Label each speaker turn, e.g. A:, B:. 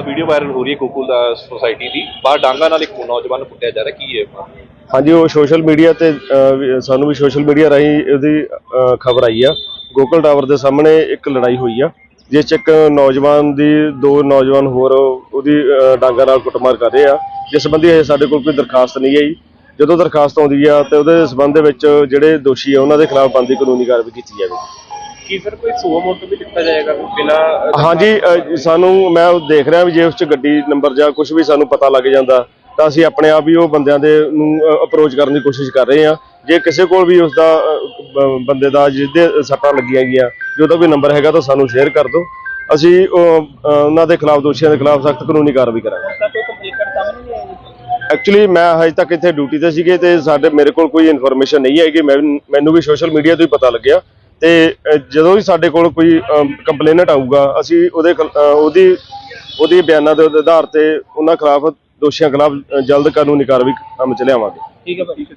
A: Video viral ਹੋ ਰਹੀ ਹੈ ਗੋਕੁਲ ਸੋਸਾਇਟੀ ਦੀ। ਬਾਹਰ ਡਾਂਗਾ ਨਾਲ ਇੱਕ ਨੌਜਵਾਨ ਕੁੱਟਿਆ ਜਾ ਰਿਹਾ। ਕੀ ਹੈ
B: ਹਾਂਜੀ ਉਹ ਸੋਸ਼ਲ ਮੀਡੀਆ ਤੇ ਸਾਨੂੰ ਵੀ ਸੋਸ਼ਲ ਮੀਡੀਆ ਰਾਹੀਂ ਇਹਦੀ ਖਬਰ ਆਈ ਆ। ਗੋਕਲ ਟਾਵਰ ਦੇ ਸਾਹਮਣੇ ਇੱਕ ਲੜਾਈ ਹੋਈ ਆ ਜਿਸ ਚ ਇੱਕ ਨੌਜਵਾਨ ਦੀ ਦੋ ਨੌਜਵਾਨ ਹੋਰ ਉਹਦੀ ਅਹ, ਡਾਂਗਾਂ ਨਾਲ ਕੁੱਟਮਾਰ ਕਰ ਰਹੇ ਆ। ਜਿਸ ਸੰਬੰਧੀ ਹਜੇ ਸਾਡੇ ਕੋਲ ਕੋਈ ਦਰਖਾਸਤ ਨਹੀਂ ਆਈ। ਜਦੋਂ ਦਰਖਾਸਤ ਆਉਂਦੀ ਆ ਤੇ ਉਹਦੇ ਸੰਬੰਧ ਦੇ ਵਿੱਚ ਜਿਹੜੇ ਦੋਸ਼ੀ ਆ ਉਹਨਾਂ ਦੇ ਖਿਲਾਫ ਬਣਦੀ ਕਾਨੂੰਨੀ ਕਾਰਵਾਈ ਕੀਤੀ ਜਾਵੇਗੀ।
A: ਕੀ ਸਰ ਕੋਈ ਸੂਆ ਮੋਟਰ ਵੀ ਦਿੱਤਾ ਜਾਏਗਾ ਬਿਨਾ
B: ਹਾਂਜੀ ਸਾਨੂੰ ਮੈਂ ਉਹ ਦੇਖ ਰਿਹਾ ਵੀ ਜੇ ਉਸ ਚ ਗੱਡੀ ਨੰਬਰ ਜਾਂ ਕੁਝ ਵੀ ਸਾਨੂੰ ਪਤਾ ਲੱਗ ਜਾਂਦਾ ਤਾਂ ਅਸੀਂ ਆਪਣੇ ਆਪ ਹੀ ਉਹ ਬੰਦਿਆਂ ਦੇ ਨੂੰ ਅਪਰੋਚ ਕਰਨ ਦੀ ਕੋਸ਼ਿਸ਼ ਕਰ ਰਹੇ ਹਾਂ। ਜੇ ਕਿਸੇ ਕੋਲ ਵੀ ਉਸ ਦਾ ਬ- ਬੰਦੇ ਦਾ ਜਿਹਦੇ ਸੱਟਾਂ ਲੱਗੀਆਂ ਗਈਆਂ ਜੇ ਉਹਦਾ ਕੋਈ ਨੰਬਰ ਹੈਗਾ ਤਾਂ ਸਾਨੂੰ ਸ਼ੇਅਰ ਕਰ ਦਿਓ। ਅਸੀਂ ਉਹ, ਉਹਨਾਂ ਦੇ ਖਿਲਾਫ ਦੋਸ਼ੀਆਂ ਦੇ ਖਿਲਾਫ ਸਖਤ ਕਾਨੂੰਨੀ ਕਾਰਵਾਈ ਕਰਾਂਗੇ।
A: ਕੋਈ ਕੰਪਲੀਟ ਕਰ ਸਾਹਮਣੇ ਨਹੀਂ ਆਈ
B: ਐਕਚੁਅਲੀ ਮੈਂ ਹਜੇ ਤੱਕ ਇੱਥੇ ਡਿਊਟੀ ਤੇ ਸੀਗੇ ਤੇ ਸਾਡੇ ਮੇਰੇ ਕੋਲ ਕੋਈ ਇਨਫੋਰਮੇਸ਼ਨ ਨਹੀਂ ਹੈਗੀ। ਮੈਂ ਮੈਨੂੰ ਵੀ ਸੋਸ਼ਲ ਮੀਡੀਆ ਤੋਂ ਹੀ ਪਤਾ ਲੱਗਿਆ। ਤੇ ਜਦੋਂ ਵੀ ਸਾਡੇ ਕੋਲ ਕੋਈ ਕੰਪਲੇਨਟ ਆਊਗਾ, ਅਸੀਂ ਉਹਦੇ ਖਿਲ- ਉਹਦੀ ਉਹਦੀ ਬਿਆਨਾਂ ਦੇ ਆਧਾਰ ਤੇ ਉਹਨਾਂ ਖਿਲਾਫ ਦੋਸ਼ੀਆਂ ਖਿਲਾਫ ਜਲਦ ਕਾਨੂੰਨੀ ਕਾਰਵਾਈ ਅਮਲ ਚ ਲਿਆਵਾਂਗੇ।
A: ਠੀਕ ਹੈ ਭਾਈ ਠੀਕ